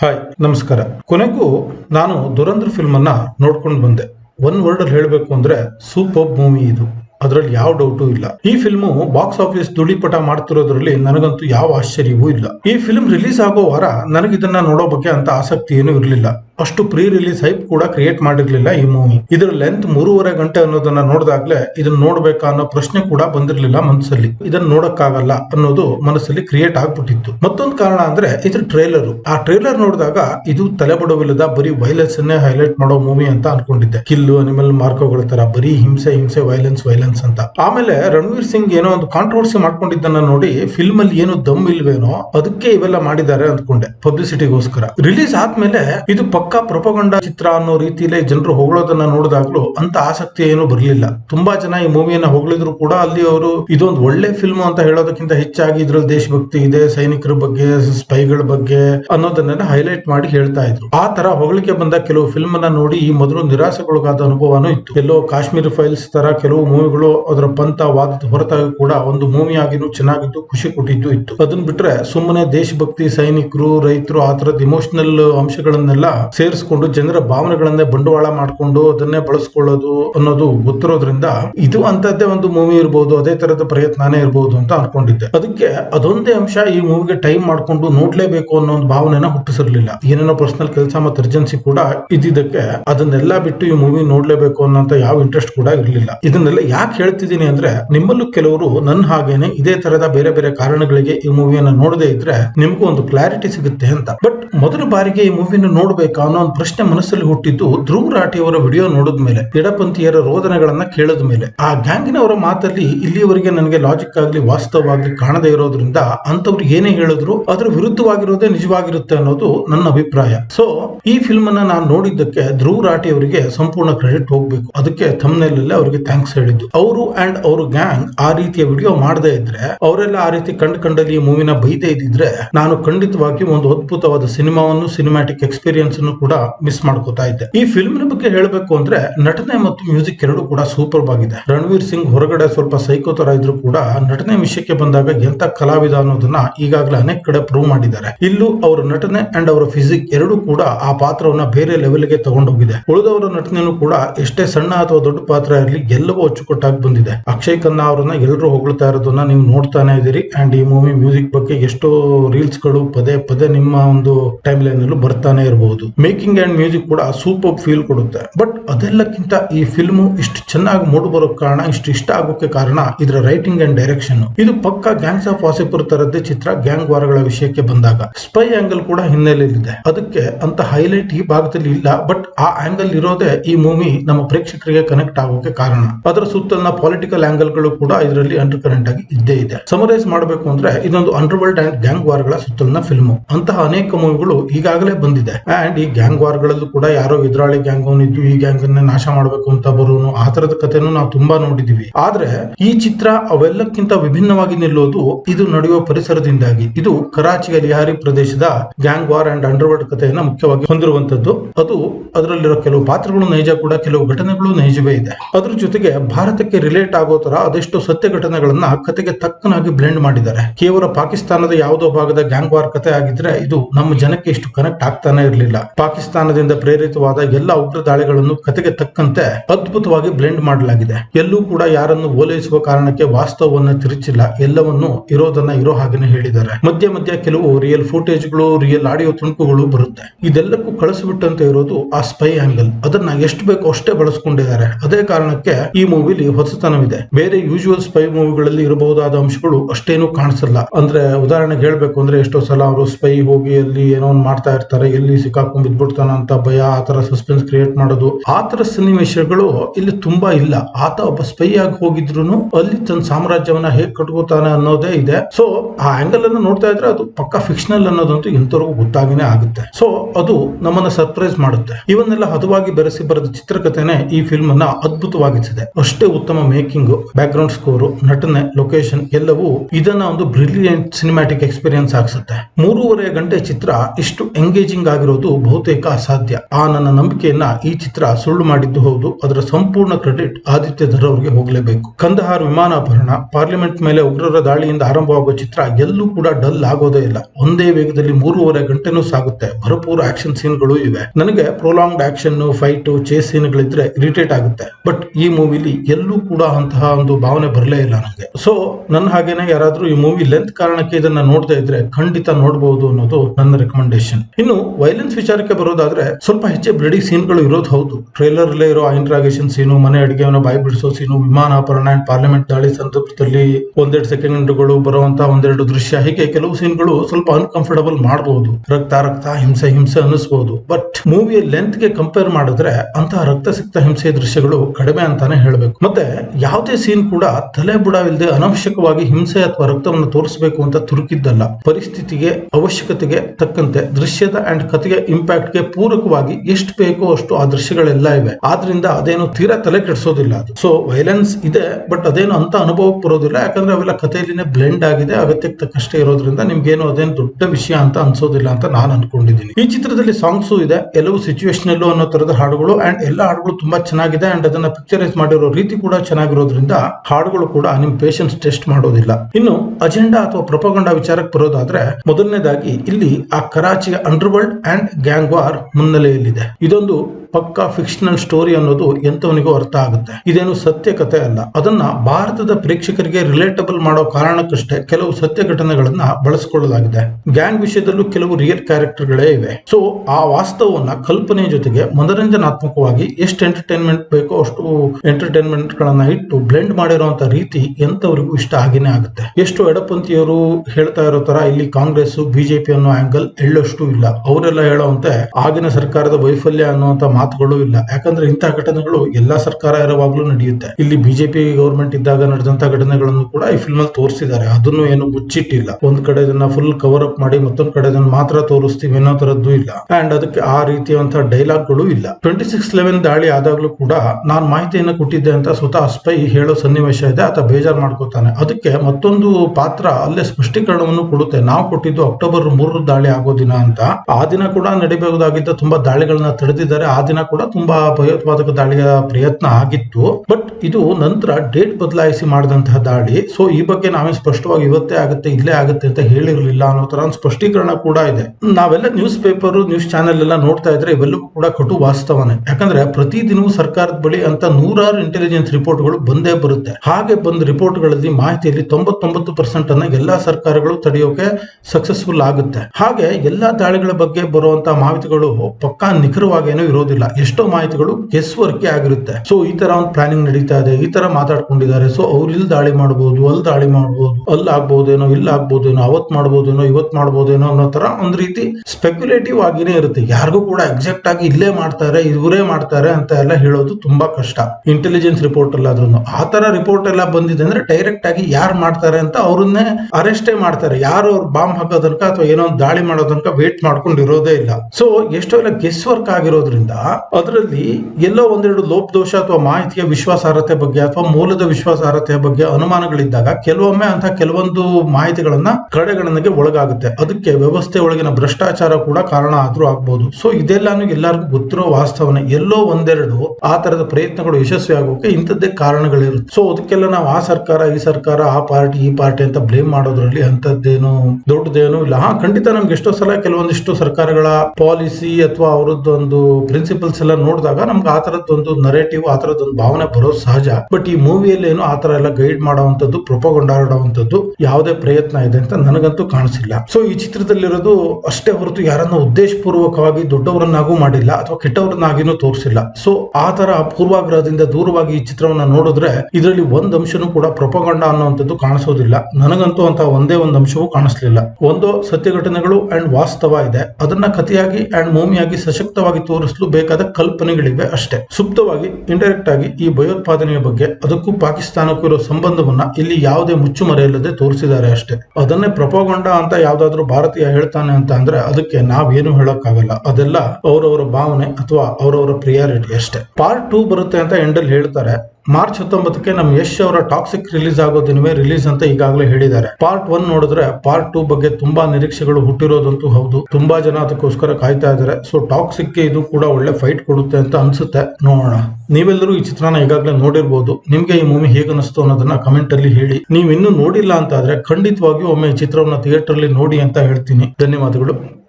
Hi ನಮಸ್ಕಾರ. ಕೊನೆಗೂ ನಾನು ದುರಂದ್ರ ಫಿಲ್ಮ್ ಅನ್ನ ನೋಡ್ಕೊಂಡು ಬಂದೆ. ಒನ್ ವರ್ಡ್ ಅಲ್ಲಿ ಹೇಳಬೇಕು ಅಂದ್ರೆ ಸೂಪರ್ ಮೂವಿ ಇದು. ಅದರಲ್ಲಿ ಯಾವ ಡೌಟು ಇಲ್ಲ. ಈ ಫಿಲ್ಮು ಬಾಕ್ಸ್ ಆಫೀಸ್ ದುಡಿಪಟ ಮಾಡ್ತಿರೋದ್ರಲ್ಲಿ ನನಗಂತೂ ಯಾವ ಆಶ್ಚರ್ಯವೂ ಇಲ್ಲ. ಈ ಫಿಲ್ಮ್ ರಿಲೀಸ್ ಆಗೋ ವಾರ ನನಗಿದನ್ನ ನೋಡೋ ಬಗ್ಗೆ ಅಂತ ಆಸಕ್ತಿ ಏನೂ ಇರಲಿಲ್ಲ. ಅಷ್ಟು ಪ್ರೀ ರಿಲೀಸ್ ಹೈಪ್ ಕೂಡ ಕ್ರಿಯೇಟ್ ಮಾಡಿರ್ಲಿಲ್ಲ ಈ ಮೂವಿ ಇದರ ಲೆಂತ್ ಮೂರುವರೆ ಗಂಟೆ ಅನ್ನೋದನ್ನ ನೋಡಿದಾಗ್ಲೇ ಇದನ್ನ ನೋಡ್ಬೇಕಾ ಅನ್ನೋ ಪ್ರಶ್ನೆ ಕೂಡ ಬಂದಿರಲಿಲ್ಲ ಮನಸ್ಸಲ್ಲಿ ಇದನ್ನ ನೋಡಕ್ಕಾಗಲ್ಲ ಅನ್ನೋದು ಮನಸ್ಸಲ್ಲಿ ಕ್ರಿಯೇಟ್ ಆಗ್ಬಿಟ್ಟಿತ್ತು. ಮತ್ತೊಂದು ಕಾರಣ ಅಂದ್ರೆ ಇದ್ರ ಟ್ರೇಲರ್ ಆ ಟ್ರೇಲರ್ ನೋಡಿದಾಗ ಇದು ತಲೆಬಡವಿಲ್ಲದ ಬರೀ ವೈಲೆನ್ಸ್ ಅನ್ನೇ ಹೈಲೈಟ್ ಮಾಡೋ ಮೂವಿ ಅಂತ ಅನ್ಕೊಂಡಿದ್ದೆ. ಕಿಲ್ಲು ಅನಿಮಲ್ ಮಾರ್ಕೋಗಳ ತರ ಬರೀ ಹಿಂಸೆ ಹಿಂಸೆ ವೈಲೆನ್ಸ್ ವೈಲೆನ್ಸ್ ಅಂತ. ಆಮೇಲೆ ರಣವೀರ್ ಸಿಂಗ್ ಏನೋ ಒಂದು ಕಾಂಟ್ರವರ್ಸಿ ಮಾಡ್ಕೊಂಡಿದ್ದನ್ನ ನೋಡಿ ಫಿಲ್ಮ್ ಅಲ್ಲಿ ಏನು ದಮ್ ಇಲ್ವೇನೋ ಅದಕ್ಕೆ ಇವೆಲ್ಲ ಮಾಡಿದ್ದಾರೆ ಅಂದ್ಕೊಂಡೆ ಪಬ್ಲಿಸಿಟಿಗೋಸ್ಕರ ರಿಲೀಸ್ ಆದ್ಮೇಲೆ ಇದು ಪ್ರೊಪಗಂಡ ಚಿತ್ರ ಅನ್ನೋ ರೀತಿಯಲ್ಲಿ ಜನರು ಹೊಗಳೋದನ್ನ ನೋಡಿದಾಗ್ಲೂ ಅಂತ ಆಸಕ್ತಿ ಏನು ಬರಲಿಲ್ಲ. ತುಂಬಾ ಜನ ಈ ಮೂವಿಯನ್ನ ಹೊಗಳಿದ್ರು ಕೂಡ ಅಲ್ಲಿ ಅವರು ಇದೊಂದು ಒಳ್ಳೆ ಫಿಲ್ಮ್ ಅಂತ ಹೇಳೋದಕ್ಕಿಂತ ಹೆಚ್ಚಾಗಿ ಇದ್ರಲ್ಲಿ ದೇಶಭಕ್ತಿ ಇದೆ, ಸೈನಿಕರ ಬಗ್ಗೆ, ಸ್ಪೈಗಳ ಬಗ್ಗೆ ಅನ್ನೋದನ್ನೆಲ್ಲ ಹೈಲೈಟ್ ಮಾಡಿ ಹೇಳ್ತಾ ಇದ್ರು. ಆ ತರ ಹೊಗಳಿಕೆ ಬಂದ ಕೆಲವು ಫಿಲ್ಮ್ ಅನ್ನ ನೋಡಿ ಈ ಮೊದಲು ನಿರಾಸೆಗೊಳಗಾದ ಅನುಭವನೂ ಇತ್ತು. ಎಲ್ಲೋ ಕಾಶ್ಮೀರ್ ಫೈಲ್ಸ್ ತರ ಕೆಲವು ಮೂವಿಗಳು ಅದರ ಪಂತ ವಾದದ ಹೊರತಾಗಿ ಕೂಡ ಒಂದು ಮೂವಿ ಆಗಿನೂ ಚೆನ್ನಾಗಿದ್ದು ಖುಷಿ ಕೊಟ್ಟಿದ್ದು ಇತ್ತು. ಅದನ್ನ ಬಿಟ್ರೆ ಸುಮ್ಮನೆ ದೇಶಭಕ್ತಿ, ಸೈನಿಕರು, ರೈತರು ಆ ತರದ ಇಮೋಷನಲ್ ಅಂಶಗಳನ್ನೆಲ್ಲ ಸೇರಿಸ್ಕೊಂಡು ಜನರ ಭಾವನೆಗಳನ್ನೇ ಬಂಡವಾಳ ಮಾಡ್ಕೊಂಡು ಅದನ್ನೇ ಬಳಸ್ಕೊಳ್ಳೋದು ಅನ್ನೋದು ಗೊತ್ತಿರೋದ್ರಿಂದ ಇದು ಅಂತದ್ದೇ ಒಂದು ಮೂವಿ ಇರಬಹುದು ಅದೇ ತರದ ಪ್ರಯತ್ನನೇ ಇರಬಹುದು ಅಂತ ಅನ್ಕೊಂಡಿದ್ದೆ. ಅದಕ್ಕೆ ಅದೊಂದೇ ಅಂಶ ಈ ಮೂವಿಗೆ ಟೈಮ್ ಮಾಡ್ಕೊಂಡು ನೋಡ್ಲೇಬೇಕು ಅನ್ನೋ ಒಂದು ಭಾವನೆನ ಹುಟ್ಟಿಸಿರ್ಲಿಲ್ಲ. ಏನೇನೋ ಪರ್ಸನಲ್ ಕೆಲಸ ಮತ್ತು ಅರ್ಜೆನ್ಸಿ ಕೂಡ ಇದ್ದಿದ್ದಕ್ಕೆ ಅದನ್ನೆಲ್ಲ ಬಿಟ್ಟು ಈ ಮೂವಿ ನೋಡ್ಲೇಬೇಕು ಅನ್ನೋಂತ ಯಾವ ಇಂಟ್ರೆಸ್ಟ್ ಕೂಡ ಇರಲಿಲ್ಲ. ಇದನ್ನೆಲ್ಲ ಯಾಕೆ ಹೇಳ್ತಿದ್ದೀನಿ ಅಂದ್ರೆ, ನಿಮ್ಮಲ್ಲೂ ಕೆಲವರು ನನ್ನ ಹಾಗೇನೆ ಇದೇ ತರದ ಬೇರೆ ಬೇರೆ ಕಾರಣಗಳಿಗೆ ಈ ಮೂವಿಯನ್ನ ನೋಡದೇ ಇದ್ರೆ ನಿಮಗೂ ಒಂದು ಕ್ಲಾರಿಟಿ ಸಿಗುತ್ತೆ ಅಂತ. ಬಟ್ ಮೊದಲ ಬಾರಿಗೆ ಈ ಮೂವಿನ ನೋಡ್ಬೇಕಾ ಅನ್ನೋ ಒಂದು ಪ್ರಶ್ನೆ ಮನಸ್ಸಲ್ಲಿ ಹುಟ್ಟಿದ್ದು ಧ್ರುವ ರಾಠಿಯವರ ವಿಡಿಯೋ ನೋಡಿದ ಮೇಲೆ, ಎಡಪಂಥೀಯರ ರೋದನೆಗಳನ್ನ ಕೇಳಿದ ಮೇಲೆ. ಆ ಗ್ಯಾಂಗಿನವರ ಮಾತಲ್ಲಿ ಇಲ್ಲಿಯವರೆಗೆ ನನಗೆ ಲಾಜಿಕ್ ಆಗ್ಲಿ ವಾಸ್ತವವಾಗ್ಲಿ ಕಾಣದೇ ಇರೋದ್ರಿಂದ ಅಂತವ್ರು ಏನೇ ಹೇಳಿದ್ರು ಅದ್ರ ವಿರುದ್ಧವಾಗಿರೋದೇ ನಿಜವಾಗಿರುತ್ತೆ ಅನ್ನೋದು ನನ್ನ ಅಭಿಪ್ರಾಯ. ಸೊ ಈ ಫಿಲ್ಮ್ ಅನ್ನ ನಾನು ನೋಡಿದ್ದಕ್ಕೆ ಧ್ರುವ ರಾಠಿ ಅವರಿಗೆ ಸಂಪೂರ್ಣ ಕ್ರೆಡಿಟ್ ಹೋಗ್ಬೇಕು. ಅದಕ್ಕೆ ತಮ್ಮನೆಯಲ್ಲೇ ಅವರಿಗೆ ಥ್ಯಾಂಕ್ಸ್ ಹೇಳಿದ್ದು. ಅವರು ಅಂಡ್ ಅವ್ರ ಗ್ಯಾಂಗ್ ಆ ರೀತಿಯ ವಿಡಿಯೋ ಮಾಡದೇ ಇದ್ರೆ, ಅವರೆಲ್ಲ ಆ ರೀತಿ ಕಂಡು ಕಂಡಲ್ಲಿ ಮೂವಿನ ಬೈದೇ ಇದ್ದಿದ್ರೆ, ನಾನು ಖಂಡಿತವಾಗಿ ಒಂದು ಅದ್ಭುತವಾದ ಸಿನಿಮಾವನ್ನು ಸಿನಿಮ್ಯಾಟಿಕ್ ಎಕ್ಸ್ಪೀರಿಯನ್ಸ್ ಕೂಡ ಮಿಸ್ ಮಾಡ್ಕೋತಾ ಇದ್ದೆ. ಈ ಫಿಲ್ಮ್ ಬಗ್ಗೆ ಹೇಳಬೇಕು ಅಂದ್ರೆ ನಟನೆ ಮತ್ತು ಮ್ಯೂಸಿಕ್ ಎರಡು ಕೂಡ ಸೂಪರ್ ಆಗಿದೆ. ರಣವೀರ್ ಸಿಂಗ್ ಹೊರಗಡೆ ಸ್ವಲ್ಪ ಸೈಕೋ ತರ ಇದ್ರು ಕೂಡ ನಟನೆ ವಿಷಯಕ್ಕೆ ಬಂದಾಗ ಎಂತ ಕಲಾವಿದ ಅನ್ನೋದನ್ನ ಈಗಾಗಲೇ ಅನೇಕ ಕಡೆ ಪ್ರೂವ್ ಮಾಡಿದ್ದಾರೆ. ಇಲ್ಲೂ ಅವರ ನಟನೆ ಅಂಡ್ ಅವರ ಫಿಸಿಕ್ ಎರಡೂ ಕೂಡ ಆ ಪಾತ್ರವನ್ನ ಬೇರೆ ಲೆವೆಲ್ಗೆ ತಗೊಂಡೋಗಿದೆ. ಉಳಿದವರ ನಟನೆನೂ ಕೂಡ ಎಷ್ಟೇ ಸಣ್ಣ ಅಥವಾ ದೊಡ್ಡ ಪಾತ್ರ ಇರಲಿ ಎಲ್ಲವೂ ಅಚ್ಚುಕಟ್ಟಾಗಿ ಬಂದಿದೆ. ಅಕ್ಷಯ್ ಖನ್ನಾ ಅವರನ್ನ ಎಲ್ಲರೂ ಹೊಗಳ್ತಾ ಇರೋದನ್ನ ನೀವು ನೋಡ್ತಾನೆ ಇದೀರಿ ಅಂಡ್ ಈ ಮೂವಿ ಮ್ಯೂಸಿಕ್ ಬಗ್ಗೆ ಎಷ್ಟೋ ರೀಲ್ಸ್ಗಳು ಪದೇ ಪದೇ ನಿಮ್ಮ ಒಂದು ಟೈಮ್ ಲೈನ್ ಅಲ್ಲೂ ಬರ್ತಾನೆ ಇರಬಹುದು ಮೇಕಿಂಗ್ ಆ್ಯಂಡ್ ಮ್ಯೂಸಿಕ್ ಕೂಡ ಸೂಪರ್ ಫೀಲ್ ಕೊಡುತ್ತೆ. ಬಟ್ ಅದೆಲ್ಲಕ್ಕಿಂತ ಈ ಫಿಲ್ಮ್ ಇಷ್ಟು ಚೆನ್ನಾಗಿ ಮೂಡ್ ಬರೋಕ್ ಕಾರಣ, ಇಷ್ಟು ಇಷ್ಟ ಆಗೋಕೆ ಕಾರಣ ಇದರ ರೈಟಿಂಗ್ ಅಂಡ್ ಡೈರೆಕ್ಷನ್ ಇದು ಪಕ್ಕ ಗ್ಯಾಂಗ್ಸ್ ಆಫ್ ವಾಸಿಪುರ್ ತರದ್ದೇ ಚಿತ್ರ ಗ್ಯಾಂಗ್ ವಾರಗಳ ವಿಷಯಕ್ಕೆ ಬಂದಾಗ. ಸ್ಪೈ ಆಂಗಲ್ ಕೂಡ ಹಿನ್ನೆಲೆಯಲ್ಲಿದೆ. ಅದಕ್ಕೆ ಅಂತ ಹೈಲೈಟ್ ಈ ಭಾಗದಲ್ಲಿ ಇಲ್ಲ ಬಟ್ ಆ ಆಂಗಲ್ ಇರೋದೇ ಈ ಮೂವಿ ನಮ್ಮ ಪ್ರೇಕ್ಷಕರಿಗೆ ಕನೆಕ್ಟ್ ಆಗೋಕೆ ಕಾರಣ. ಅದರ ಸುತ್ತಲಿನ ಪಾಲಿಟಿಕಲ್ ಆಂಗಲ್ಗಳು ಕೂಡ ಇದರಲ್ಲಿ ಅಂಡರ್ ಕರೆಂಟ್ ಆಗಿ ಇದ್ದೇ ಇದೆ. ಸಮರೈಸ್ ಮಾಡಬೇಕು ಅಂದ್ರೆ ಇದೊಂದು ಅಂಡರ್ ವರ್ಲ್ಡ್ ಅಂಡ್ ಗ್ಯಾಂಗ್ ವಾರ್ಗಳ ಸುತ್ತಲಿನ ಫಿಲ್ಮ್ ಅಂತಹ ಅನೇಕ ಮೂವಿಗಳು ಈಗಾಗಲೇ ಬಂದಿದೆ. ಅಂಡ್ ಈ ಗ್ಯಾಂಗ್ ವಾರ್ಗಳಲ್ಲೂ ಕೂಡ ಯಾರೋ ಎದುರಾಳಿ ಗ್ಯಾಂಗ್ ಇದ್ದು ಈ ಗ್ಯಾಂಗ್ ಅನ್ನ ನಾಶ ಮಾಡಬೇಕು ಅಂತ ಬರೋನು ಆ ತರದ ಕಥೆನೂ ನಾವು ತುಂಬಾ ನೋಡಿದೀವಿ ಆದ್ರೆ ಈ ಚಿತ್ರ ಅವೆಲ್ಲಕ್ಕಿಂತ ವಿಭಿನ್ನವಾಗಿ ನಿಲ್ಲೋದು ಇದು ನಡೆಯುವ ಪರಿಸರದಿಂದಾಗಿ. ಇದು ಕರಾಚಿಯ ಲಿಹಾರಿ ಪ್ರದೇಶದ ಗ್ಯಾಂಗ್ ವಾರ್ ಅಂಡ್ ಅಂಡರ್ವರ್ಲ್ಡ್ ಕಥೆಯನ್ನ ಮುಖ್ಯವಾಗಿ ಹೊಂದಿರುವಂತದ್ದು ಅದು ಅದರಲ್ಲಿರೋ ಕೆಲವು ಪಾತ್ರಗಳು ನೈಜ ಕೂಡ, ಕೆಲವು ಘಟನೆಗಳು ನೈಜವೇ ಇದೆ. ಅದ್ರ ಜೊತೆಗೆ ಭಾರತಕ್ಕೆ ರಿಲೇಟ್ ಆಗೋ ತರ ಅದೆಷ್ಟು ಸತ್ಯ ಘಟನೆಗಳನ್ನ ಕಥೆಗೆ ತಕ್ಕನಾಗಿ ಬ್ಲೆಂಡ್ ಮಾಡಿದ್ದಾರೆ. ಕೇವಲ ಪಾಕಿಸ್ತಾನದ ಯಾವುದೋ ಭಾಗದ ಗ್ಯಾಂಗ್ ವಾರ್ ಕಥೆ ಆಗಿದ್ರೆ ಇದು ನಮ್ಮ ಜನಕ್ಕೆ ಇಷ್ಟು ಕನೆಕ್ಟ್ ಆಗ್ತಾನೆ ಇರಲಿಲ್ಲ. ಪಾಕಿಸ್ತಾನದಿಂದ ಪ್ರೇರಿತವಾದ ಎಲ್ಲ ಉಗ್ರ ದಾಳಿಗಳನ್ನು ಕತೆಗೆ ತಕ್ಕಂತೆ ಅದ್ಭುತವಾಗಿ ಬ್ಲೆಂಡ್ ಮಾಡಲಾಗಿದೆ. ಎಲ್ಲೂ ಕೂಡ ಯಾರನ್ನು ಓಲೈಸುವ ಕಾರಣಕ್ಕೆ ವಾಸ್ತವವನ್ನ ತಿರುಚಿಲ್ಲ. ಎಲ್ಲವನ್ನು ಇರೋದನ್ನ ಇರೋ ಹಾಗೆನೇ ಹೇಳಿದ್ದಾರೆ. ಮಧ್ಯ ಮಧ್ಯ ಕೆಲವು ರಿಯಲ್ ಫುಟೇಜ್ಗಳು ರಿಯಲ್ ಆಡಿಯೋ ತುಣುಕುಗಳು ಬರುತ್ತೆ. ಇದೆಲ್ಲಕ್ಕೂ ಕಳಿಸಿಬಿಟ್ಟಂತೆ ಇರೋದು ಆ ಸ್ಪೈ ಆಂಗಲ್ ಅದನ್ನ ಎಷ್ಟು ಬೇಕೋ ಅಷ್ಟೇ ಬಳಸ್ಕೊಂಡಿದ್ದಾರೆ. ಅದೇ ಕಾರಣಕ್ಕೆ ಈ ಮೂವಿಲಿ ಹೊಸತನವಿದೆ. ಬೇರೆ ಯೂಶುವಲ್ ಸ್ಪೈ ಮೂವಿಗಳಲ್ಲಿ ಇರಬಹುದಾದ ಅಂಶಗಳು ಅಷ್ಟೇನು ಕಾಣಿಸಲ್ಲ. ಅಂದ್ರೆ ಉದಾಹರಣೆಗೆ ಹೇಳ್ಬೇಕು ಅಂದ್ರೆ ಎಷ್ಟೋ ಸಲ ಅವರು ಸ್ಪೈ ಹೋಗಿ ಅಲ್ಲಿ ಏನೋ ಮಾಡ್ತಾ ಇರ್ತಾರೆ, ಎಲ್ಲಿ ಸಿಕ್ಕಾಕೊಂಡ್ ಬಿದ್ಬಿಡ್ತಾನ ಅಂತ ಭಯ, ಆ ತರ ಸಸ್ಪೆನ್ಸ್ ಕ್ರಿಯೇಟ್ ಮಾಡೋದು. ಆ ತರ ಸನ್ನಿವೇಶಗಳು ಇಲ್ಲಿ ತುಂಬಾ ಇಲ್ಲ. ಆತ ಒಬ್ಬ ಸ್ಪೈ ಆಗಿ ಹೋಗಿದ್ರು ಅಲ್ಲಿ ತನ್ನ ಸಾಮ್ರಾಜ್ಯವನ್ನ ಹೇಗ್ ಕಟ್ಕೋತಾನೆ ಅನ್ನೋದೇ ಇದೆ. ಸೊ ಆ ಆಂಗಲ್ ಅನ್ನು ನೋಡ್ತಾ ಇದ್ರೆ ಅದು ಪಕ್ಕ ಫಿಕ್ಷನಲ್ ಅನ್ನೋದಂತೂ ಎಂತವರೆಗೂ ಗೊತ್ತಾಗಿನೇ ಆಗುತ್ತೆ. ಸೊ ಅದು ನಮ್ಮನ್ನ ಸರ್ಪ್ರೈಸ್ ಮಾಡುತ್ತೆ. ಇವನ್ನೆಲ್ಲ ಹದವಾಗಿ ಬೆರೆಸಿ ಬರೆದ ಚಿತ್ರಕಥೆನೆ ಈ ಫಿಲ್ಮ್ ಅನ್ನ ಅದ್ಭುತವಾಗಿಸಿದೆ. ಅಷ್ಟೇ ಉತ್ತಮ ಮೇಕಿಂಗ್ ಬ್ಯಾಕ್ ಗ್ರೌಂಡ್ ಸ್ಕೋರ್ ನಟನೆ ಲೊಕೇಶನ್ ಎಲ್ಲವೂ ಇದನ್ನ ಒಂದು ಬ್ರಿಲಿಯಂಟ್ ಸಿನಿಮ್ಯಾಟಿಕ್ ಎಕ್ಸ್ಪೀರಿಯನ್ಸ್ ಆಗಿಸುತ್ತೆ. ಮೂರುವರೆ ಗಂಟೆ ಚಿತ್ರ ಇಷ್ಟು ಎಂಗೇಜಿಂಗ್ ಆಗಿರೋದು ಬಹುತೇಕ ಅಸಾಧ್ಯ. ಆ ನನ್ನ ನಂಬಿಕೆಯನ್ನ ಈ ಚಿತ್ರ ಸುಳ್ಳು ಮಾಡಿದ್ದು ಹೌದು. ಅದರ ಸಂಪೂರ್ಣ ಕ್ರೆಡಿಟ್ ಆದಿತ್ಯ ಧರ್ ಅವರಿಗೆ ಹೋಗಲೇಬೇಕು. ಕಂದಹಾರ್ ವಿಮಾನ ಅಪಹರಣ ಪಾರ್ಲಿಮೆಂಟ್ ಮೇಲೆ ಉಗ್ರರ ದಾಳಿಯಿಂದ ಆರಂಭವಾಗುವ ಚಿತ್ರ ಎಲ್ಲೂ ಕೂಡ ಡಲ್ ಆಗೋದೇ ಇಲ್ಲ. ಒಂದೇ ವೇಗದಲ್ಲಿ ಮೂರುವರೆ ಗಂಟೆನೂ ಸಾಗುತ್ತೆ. ಭರಪೂರ ಆಕ್ಷನ್ ಸೀನ್ಗಳು ಇವೆ. ನನಗೆ ಪ್ರೊಲಾಂಗ್ಡ್ ಆಕ್ಷನ್ ಫೈಟ್, ಚೇಸ್ ಸೀನ್ಗಳಿದ್ರೆ ಇರಿಟೇಟ್ ಆಗುತ್ತೆ. ಬಟ್ ಈ ಮೂವಿಲಿ ಎಲ್ಲೂ ಕೂಡ ಅಂತಹ ಒಂದು ಭಾವನೆ ಬರಲೇ ಇಲ್ಲ ನನಗೆ ಸೊ, ನನ್ನ ಹಾಗೇನೆ ಯಾರಾದ್ರೂ ಈ ಮೂವಿ ಲೆಂತ್ ಕಾರಣಕ್ಕೆ ಇದನ್ನ ನೋಡ್ತಾ ಇದ್ರೆ ಖಂಡಿತ ನೋಡಬಹುದು ಅನ್ನೋದು ನನ್ನ ರೆಕಮೆಂಡೇಶನ್ ಇನ್ನು, ವೈಲೆನ್ಸ್ ವಿಚಾರಕ್ಕೆ ಬರೋದಾದ್ರೆ ಸ್ವಲ್ಪ ಹೆಚ್ಚು ಬ್ಲಡಿ ಸೀನ್ಗಳು ಇರೋದು ಹೌದು. ಟ್ರೇಲರ್ ಅಲ್ಲೇ ಇರೋ ಇಂಟ್ರಾಗೇಷನ್ ಸೀನು ಮನೆ ಅಡಿಗೆಯನ್ನು ಬಾಯಿ ಬಿಡಿಸೋ ಸೀನು ವಿಮಾನ ಅಪಹರಣ ಅಂಡ್ ಪಾರ್ಲಿಮೆಂಟ್ ದಾಳಿ ಸಂದರ್ಭದಲ್ಲಿ ಒಂದೆರಡು ಸೆಕೆಂಡ್ಗಳು ಬರುವಂತ ಒಂದೆರಡು ದೃಶ್ಯ, ಹೀಗೆ ಕೆಲವು ಸೀನ್ಗಳು ಸ್ವಲ್ಪ ಅನ್ಕಂಫರ್ಟಬಲ್ ಮಾಡಬಹುದು ರಕ್ತ ರಕ್ತ ಹಿಂಸೆ ಹಿಂಸೆ ಅನ್ನಿಸಬಹುದು ಬಟ್ ಮೂವಿಯ ಲೆಂತ್ಗೆ ಕಂಪೇರ್ ಮಾಡಿದ್ರೆ ಅಂತ ರಕ್ತ ಸಿಕ್ತ ಹಿಂಸೆ ದೃಶ್ಯಗಳು ಕಡಿಮೆ ಅಂತಾನೆ ಹೇಳಬೇಕು. ಮತ್ತೆ ಯಾವುದೇ ಸೀನ್ ಕೂಡ ತಲೆ ಬುಡ ಇಲ್ಲದೆ ಅನವಶ್ಯಕವಾಗಿ ಹಿಂಸೆ ಅಥವಾ ರಕ್ತವನ್ನು ತೋರಿಸಬೇಕು ಅಂತ ತುರುಕಿದ್ದಲ್ಲ. ಪರಿಸ್ಥಿತಿಗೆ ಅವಶ್ಯಕತೆಗೆ ತಕ್ಕಂತೆ ದೃಶ್ಯದ ಅಂಡ್ ಕಥೆಯ ಇಂಪ್ಯಾಕ್ಟ್ ಗೆ ಪೂರಕವಾಗಿ ಎಷ್ಟು ಬೇಕೋ ಅಷ್ಟು ಆ ದೃಶ್ಯಗಳೆಲ್ಲ ಇವೆ. ಆದ್ರಿಂದ ಅದೇನು ತೀರಾ ತಲೆ ಕೆಡಿಸೋದಿಲ್ಲ ಅದು. ಸೊ ವೈಲೆನ್ಸ್ ಇದೆ ಬಟ್ ಅದೇನು ಅಂತ ಅನುಭವಕ್ಕೆ ಬರೋದಿಲ್ಲ. ಯಾಕಂದ್ರೆ ಅವೆಲ್ಲ ಕಥೆಯಲ್ಲಿನೇ ಬ್ಲೆಂಡ್ ಆಗಿದೆ, ಅಗತ್ಯಕ್ಕೆ ತಕ್ಕಷ್ಟೇ ಇರೋದ್ರಿಂದ ನಿಮ್ಗೇನು ಅದೇನು ದೊಡ್ಡ ವಿಷಯ ಅಂತ ಅನ್ಸೋದಿಲ್ಲ ಅಂತ ನಾನು ಅನ್ಕೊಂಡಿದ್ದೀನಿ. ಈ ಚಿತ್ರದಲ್ಲಿ ಸಾಂಗ್ಸು ಇದೆ. ಎಲ್ಲವೂ ಸಿಚುವೇಶನಲ್ಲೂ ಅನ್ನೋ ತರದ ಹಾಡುಗಳು ಅಂಡ್ ಎಲ್ಲ ಹಾಡುಗಳು ತುಂಬಾ ಚೆನ್ನಾಗಿದೆ ಅಂಡ್ ಅದನ್ನ ಪಿಕ್ಚರೈಸ್ ಮಾಡಿರೋ ರೀತಿ ಕೂಡ ಚೆನ್ನಾಗಿರೋದ್ರಿಂದ ಹಾಡುಗಳು ಕೂಡ ನಿಮ್ ಪೇಷನ್ಸ್ ಟೆಸ್ಟ್ ಮಾಡೋದಿಲ್ಲ. ಇನ್ನು ಅಜೆಂಡಾ ಅಥವಾ ಪ್ರಪಗಂಡ ವಿಚಾರಕ್ಕೆ ಬರೋದಾದ್ರೆ, ಮೊದಲನೇದಾಗಿ ಇಲ್ಲಿ ಆ ಕರಾಚಿಯ ಅಂಡರ್ವರ್ಲ್ಡ್ ಅಂಡ್ ಗ್ಯಾಂಗ್ ವಾರ್ ಮುನ್ನೆಲೆಯಲ್ಲಿದೆ. ಇದೊಂದು ಪಕ್ಕಾ ಫಿಕ್ಷನಲ್ ಸ್ಟೋರಿ ಅನ್ನೋದು ಎಂತವನಿಗೂ ಅರ್ಥ ಆಗುತ್ತೆ. ಇದೇನು ಸತ್ಯ ಕಥೆ ಅಲ್ಲ. ಅದನ್ನ ಭಾರತದ ಪ್ರೇಕ್ಷಕರಿಗೆ ರಿಲೇಟಬಲ್ ಮಾಡೋ ಕಾರಣಕ್ಕಷ್ಟೇ ಕೆಲವು ಸತ್ಯ ಘಟನೆಗಳನ್ನ ಬಳಸಿಕೊಳ್ಳಲಾಗಿದೆ. ಗ್ಯಾಂಗ್ ವಿಷಯದಲ್ಲೂ ಕೆಲವು ರಿಯಲ್ ಕ್ಯಾರೆಕ್ಟರ್ಗಳೇ ಇವೆ. ಸೊ ಆ ವಾಸ್ತವವನ್ನ ಕಲ್ಪನೆ ಜೊತೆಗೆ ಮನರಂಜನಾತ್ಮಕವಾಗಿ ಎಷ್ಟು ಎಂಟರ್ಟೈನ್ಮೆಂಟ್ ಬೇಕೋ ಅಷ್ಟು ಎಂಟರ್ಟೈನ್ಮೆಂಟ್ ಗಳನ್ನ ಇಟ್ಟು ಬ್ಲೆಂಡ್ ಮಾಡಿರುವಂತ ರೀತಿ ಎಂತವರಿಗೂ ಇಷ್ಟ ಆಗಿನೇ ಆಗುತ್ತೆ. ಎಷ್ಟು ಎಡಪಂಥೀಯರು ಹೇಳ್ತಾ ಇರೋ ತರ ಇಲ್ಲಿ ಕಾಂಗ್ರೆಸ್ ಬಿಜೆಪಿ ಅನ್ನೋ ಆಂಗಲ್ ಎಳ್ಳಷ್ಟು ಇಲ್ಲ. ಅವರೆಲ್ಲ ಹೇಳೋವಂತೆ ಆಗಿನ ಸರ್ಕಾರದ ವೈಫಲ್ಯ ಅನ್ನುವಂತ ಮಾತುಗಳು ಇಲ್ಲ. ಯಾಕಂದ್ರೆ ಇಂತಹ ಘಟನೆಗಳು ಎಲ್ಲಾ ಸರ್ಕಾರ ಇರುವಾಗಲೂ ನಡೆಯುತ್ತೆ. ಇಲ್ಲಿ ಬಿಜೆಪಿ ಗವರ್ಮೆಂಟ್ ಇದ್ದಾಗ ನಡೆದಂತ ಘಟನೆಗಳನ್ನು ಕೂಡ ಈ ಫಿಲ್ಮ್ ಅಲ್ಲಿ ತೋರಿಸಿದ್ದಾರೆ. ಅದನ್ನು ಏನು ಮುಚ್ಚಿಟ್ಟಿಲ್ಲ. ಒಂದ್ ಕಡೆ ಇದನ್ನ ಫುಲ್ ಕವರ್ ಅಪ್ ಮಾಡಿ ಮತ್ತೊಂದ್ ಕಡೆ ಇದನ್ನ ಮಾತ್ರ ತೋರಿಸ್ತೀವಿ ಅನ್ನೋ ತರದ್ದು ಇಲ್ಲ. ಅಂಡ್ ಅದಕ್ಕೆ ಆ ರೀತಿಯಂತಹ ಡೈಲಾಗ್ಗಳು ಇಲ್ಲ. ಟ್ವೆಂಟಿ ಸಿಕ್ಸ್ ಲೆವೆನ್ ದಾಳಿ ಆದಾಗ್ಲೂ ಕೂಡ ನಾನ್ ಮಾಹಿತಿಯನ್ನು ಕೊಟ್ಟಿದ್ದೆ ಅಂತ ಸ್ವತಃ ಅಸ್ಪೈ ಹೇಳೋ ಸನ್ನಿವೇಶ ಇದೆ. ಆತ ಬೇಜಾರ್ ಮಾಡ್ಕೋತಾನೆ. ಅದಕ್ಕೆ ಮತ್ತೊಂದು ಪಾತ್ರ ಅಲ್ಲೇ ಸ್ಪಷ್ಟೀಕರಣವನ್ನು ಕೊಡುತ್ತೆ. ನಾವು ಕೊಟ್ಟಿದ್ದು ಅಕ್ಟೋಬರ್ ಮೂರು ದಾಳಿ ಆಗೋ ದಿನ ಅಂತ. ಆ ದಿನ ಕೂಡ ನಡೀಬಹುದಾಗಿದ್ದ ತುಂಬಾ ದಾಳಿಗಳನ್ನ ತಡೆದಿದ್ದಾರೆ. ಆ ಕೂಡ ತುಂಬಾ ಭಯೋತ್ಪಾದಕ ದಾಳಿಯ ಪ್ರಯತ್ನ ಆಗಿತ್ತು. ಬಟ್ ಇದು ನಂತರ ಡೇಟ್ ಬದಲಾಯಿಸಿ ಮಾಡಿದಂತಹ ದಾಳಿ. ಸೊ ಈ ಬಗ್ಗೆ ನಾವೇ ಸ್ಪಷ್ಟವಾಗಿ ಇವತ್ತೇ ಆಗುತ್ತೆ, ಇಲ್ಲೇ ಆಗುತ್ತೆ ಅಂತ ಹೇಳಿರಲಿಲ್ಲ ಅನ್ನೋ ತರ ಸ್ಪಷ್ಟೀಕರಣ ಕೂಡ ಇದೆ. ನಾವೆಲ್ಲ ನ್ಯೂಸ್ ಪೇಪರ್ ನ್ಯೂಸ್ ಚಾನೆಲ್ ಎಲ್ಲ ನೋಡ್ತಾ ಇದ್ರೆ ಇವೆಲ್ಲವೂ ಕೂಡ ಕಟು ವಾಸ್ತವನೇ. ಯಾಕಂದ್ರೆ ಪ್ರತಿದಿನವೂ ಸರ್ಕಾರದ ಬಳಿ ಅಂತ ನೂರಾರು ಇಂಟೆಲಿಜೆನ್ಸ್ ರಿಪೋರ್ಟ್ಗಳು ಬಂದೇ ಬರುತ್ತೆ. ಹಾಗೆ ಬಂದ ರಿಪೋರ್ಟ್ಗಳಲ್ಲಿ ಮಾಹಿತಿಯಲ್ಲಿ ತೊಂಬತ್ತೊಂಬತ್ತು ಪರ್ಸೆಂಟ್ ಅನ್ನ ಎಲ್ಲಾ ಸರ್ಕಾರಗಳು ತಡೆಯೋಕೆ ಸಕ್ಸಸ್ಫುಲ್ ಆಗುತ್ತೆ. ಹಾಗೆ ಎಲ್ಲಾ ದಾಳಿಗಳ ಬಗ್ಗೆ ಬರುವಂತಹ ಮಾಹಿತಿಗಳು ಪಕ್ಕಾ ನಿಖರವಾಗೇನೂ ಇರೋದಿಲ್ಲ. ಎಷ್ಟೋ ಮಾಹಿತಿಗಳು ಗೆಸ್ ವರ್ಕ್ ಆಗಿರುತ್ತೆ. ಸೊ ಈ ತರ ಒಂದು ಪ್ಲಾನಿಂಗ್ ನಡೀತಾ ಇದೆ. ಈ ತರ ಮಾತಾಡ್ಕೊಂಡಿದ್ದಾರೆ. ಸೊ ಅವ್ರು ಇಲ್ಲಿ ದಾಳಿ ಮಾಡಬಹುದು ಅಲ್ಲಿ ದಾಳಿ ಮಾಡಬಹುದು ಅಲ್ಲಿ ಆಗ್ಬಹುದೇನೋ ಇಲ್ಲಿ ಆಗ್ಬಹುದೇನೋ ಅವತ್ ಮಾಡಬಹುದೇನೋ ಇವತ್ ಮಾಡಬಹುದೇನೋ ಅನ್ನೋ ತರ ಒಂದ್ ರೀತಿ ಸ್ಪೆಕ್ಯುಲೇಟಿವ್ ಆಗಿನೇ ಇರುತ್ತೆ. ಯಾರಿಗೂ ಕೂಡ ಎಕ್ಸಾಕ್ಟ್ ಆಗಿ ಇಲ್ಲೇ ಮಾಡ್ತಾರೆ ಇವರೇ ಮಾಡ್ತಾರೆ ಅಂತ ಎಲ್ಲ ಹೇಳೋದು ತುಂಬಾ ಕಷ್ಟ. ಇಂಟೆಲಿಜೆನ್ಸ್ ರಿಪೋರ್ಟ್ ಅಲ್ಲಾದ್ರೂ ಆ ತರ ರಿಪೋರ್ಟ್ ಎಲ್ಲ ಬಂದಿದೆ ಅಂದ್ರೆ ಡೈರೆಕ್ಟ್ ಆಗಿ ಯಾರು ಮಾಡ್ತಾರೆ ಅಂತ ಅವ್ರನ್ನೇ ಅರೆಸ್ಟೇ ಮಾಡ್ತಾರೆ. ಯಾರು ಅವ್ರು ಬಾಂಬ್ ಹಾಕೋ ಅಥವಾ ಏನೋ ದಾಳಿ ಮಾಡೋ ವೇಟ್ ಮಾಡ್ಕೊಂಡಿರೋದೇ ಇಲ್ಲ. ಸೊ ಎಷ್ಟೋ ಎಲ್ಲ ಗೆಸ್ ವರ್ಕ್ ಆಗಿರೋದ್ರಿಂದ ಅದರಲ್ಲಿ ಎಲ್ಲೋ ಒಂದೆರಡು ಲೋಪದೋಷ ಅಥವಾ ಮಾಹಿತಿಯ ವಿಶ್ವಾಸಾರ್ಹತೆ ಬಗ್ಗೆ ಅಥವಾ ಮೂಲದ ವಿಶ್ವಾಸಾರ್ಹತೆಯ ಬಗ್ಗೆ ಅನುಮಾನಗಳಿದ್ದಾಗ ಕೆಲವೊಮ್ಮೆ ಅಂತ ಕೆಲವೊಂದು ಮಾಹಿತಿಗಳನ್ನ ಕಡೆಗಣನೆಗೆ ಒಳಗಾಗುತ್ತೆ. ಅದಕ್ಕೆ ವ್ಯವಸ್ಥೆ ಒಳಗಿನ ಭ್ರಷ್ಟಾಚಾರ ಕೂಡ ಕಾರಣ ಆದ್ರೂ ಆಗ್ಬಹುದು ಸೊ ಇದೆಲ್ಲಾನು ಎಲ್ಲರಿಗೂ ಗೊತ್ತಿರೋ ವಾಸ್ತವನೆ. ಎಲ್ಲೋ ಒಂದೆರಡು ಆ ತರದ ಪ್ರಯತ್ನಗಳು ಯಶಸ್ವಿ ಆಗೋಕೆ ಇಂಥದ್ದೇ ಕಾರಣಗಳಿರುತ್ತೆ. ಸೊ ಅದಕ್ಕೆಲ್ಲ ನಾವು ಆ ಸರ್ಕಾರ, ಈ ಸರ್ಕಾರ, ಆ ಪಾರ್ಟಿ, ಈ ಪಾರ್ಟಿ ಅಂತ ಬ್ಲೇಮ್ ಮಾಡೋದ್ರಲ್ಲಿ ಅಂತದ್ದೇನು ದೊಡ್ಡದೇನು ಇಲ್ಲ. ಹಾ, ಖಂಡಿತ ನಮ್ಗೆ ಎಷ್ಟೋ ಸಲ ಕೆಲವೊಂದಿಷ್ಟು ಸರ್ಕಾರಗಳ ಪಾಲಿಸಿ ಅಥವಾ ಅವರದ್ದೊಂದು ಪ್ರಿನ್ಸಿಪಲ್ಸ್ ಎಲ್ಲ ನೋಡಿದಾಗ ನಮ್ಗೆ ಆ ತರದೊಂದು ನರೇಟಿವ್ ಆ ತರದೊಂದು ಭಾವನೆ ಬರೋದು ಸಹಜ. ಬಟ್ ಈ ಮೂವಿಯಲ್ಲಿ ಏನು ಆ ತರ ಎಲ್ಲ ಗೈಡ್ ಮಾಡುವಂತದ್ದು ಪ್ರೊಪಗೊಂಡಾಡುವಂತದ್ದು ಯಾವುದೇ ಪ್ರಯತ್ನ ಇದೆ ಅಂತ ನನಗಂತೂ ಕಾಣಿಸಿಲ್ಲ. ಸೊ ಈ ಚಿತ್ರದಲ್ಲಿರೋದು ಅಷ್ಟೇ ಹೊರತು ಯಾರನ್ನ ಉದ್ದೇಶಪೂರ್ವಕವಾಗಿ ದೊಡ್ಡವರನ್ನಾಗೂ ಮಾಡಿಲ್ಲ ಅಥವಾ ಕೆಟ್ಟವರನ್ನಾಗಿನೂ ತೋರಿಸಿಲ್ಲ. ಸೊ ಆ ತರ ಪೂರ್ವಾಗ್ರಹದಿಂದ ದೂರವಾಗಿ ಈ ಚಿತ್ರವನ್ನ ನೋಡಿದ್ರೆ ಇದರಲ್ಲಿ ಒಂದ್ ಅಂಶನೂ ಕೂಡ ಪ್ರೊಪಗಂಡ ಅನ್ನುವಂಥದ್ದು ಕಾಣಿಸೋದಿಲ್ಲ. ನನಗಂತೂ ಅಂತ ಒಂದೇ ಒಂದು ಅಂಶವೂ ಕಾಣಿಸ್ಲಿಲ್ಲ. ಒಂದು ಸತ್ಯ ಘಟನೆಗಳು ಅಂಡ್ ವಾಸ್ತವ ಇದೆ. ಅದನ್ನ ಕಥೆಯಾಗಿ ಅಂಡ್ ಮೂಮಿಯಾಗಿ ಸಶಕ್ತವಾಗಿ ತೋರಿಸಲು ಬೇಕಾದ ಕಲ್ಪನೆಗಳಿವೆ ಅಷ್ಟೇ. ಸುಪ್ತವಾಗಿ ಇಂಡೈರೆಕ್ಟ್ ಆಗಿ ಈ ಭಯೋತ್ಪಾದನೆಯ ಬಗ್ಗೆ ಅದಕ್ಕೂ ಪಾಕಿಸ್ತಾನಕ್ಕೂ ಇರೋ ಸಂಬಂಧವನ್ನ ಇಲ್ಲಿ ಯಾವುದೇ ಮುಚ್ಚುಮರೆಯಿಲ್ಲದೆ ತೋರಿಸಿದ್ದಾರೆ ಅಷ್ಟೇ. ಅದನ್ನೇ ಪ್ರಪೋಗಂಡ ಅಂತ ಯಾವ್ದಾದ್ರು ಭಾರತೀಯ ಹೇಳ್ತಾನೆ ಅಂತ ಅಂದ್ರೆ ಅದಕ್ಕೆ ನಾವೇನು ಹೇಳಕ್ಕಾಗಲ್ಲ. ಅದೆಲ್ಲ ಅವರವರ ಭಾವನೆ ಅಥವಾ ಅವರವರ ಪ್ರಿಯಾರಿಟಿ ಅಷ್ಟೇ. ಪಾರ್ಟ್ ಟೂ ಬರುತ್ತೆ ಅಂತ ಎಂಡಲ್ಲಿ ಹೇಳ್ತಾರೆ. ಮಾರ್ಚ್ ಹತ್ತೊಂಬತ್ತಕ್ಕೆ ನಮ್ಮ ಯಶ್ ಅವರ ಟಾಕ್ಸಿಕ್ ರಿಲೀಸ್ ಆಗೋ ದಿನವೇ ರಿಲೀಸ್ ಅಂತ ಈಗಾಗಲೇ ಹೇಳಿದ್ದಾರೆ. ಪಾರ್ಟ್ ಒನ್ ನೋಡಿದ್ರೆ ಪಾರ್ಟ್ ಟೂ ಬಗ್ಗೆ ತುಂಬಾ ನಿರೀಕ್ಷೆಗಳು ಹುಟ್ಟಿರೋದಂತೂ ಹೌದು. ತುಂಬಾ ಜನ ಅದಕ್ಕೋಸ್ಕರ ಕಾಯ್ತಾ ಇದ್ದಾರೆ. ಸೊ ಟಾಕ್ಸಿಕ್ ಇದು ಕೂಡ ಒಳ್ಳೆ ಫೈಟ್ ಕೊಡುತ್ತೆ ಅಂತ ಅನ್ಸುತ್ತೆ. ನೋಡೋಣ. ನೀವೆಲ್ಲರೂ ಈ ಚಿತ್ರನ ಈಗಾಗಲೇ ನೋಡಿರ್ಬೋದು. ನಿಮ್ಗೆ ಈ ಮೂವಿ ಹೇಗೆ ಅನಿಸ್ತು ಅನ್ನೋದನ್ನ ಕಮೆಂಟ್ ಅಲ್ಲಿ ಹೇಳಿ. ನೀವು ಇನ್ನೂ ನೋಡಿಲ್ಲ ಅಂತ ಆದ್ರೆ ಖಂಡಿತವಾಗಿಯೂ ಒಮ್ಮೆ ಈ ಚಿತ್ರವನ್ನ ಥಿಯೇಟರ್ ಅಲ್ಲಿ ನೋಡಿ ಅಂತ ಹೇಳ್ತೀನಿ. ಧನ್ಯವಾದಗಳು.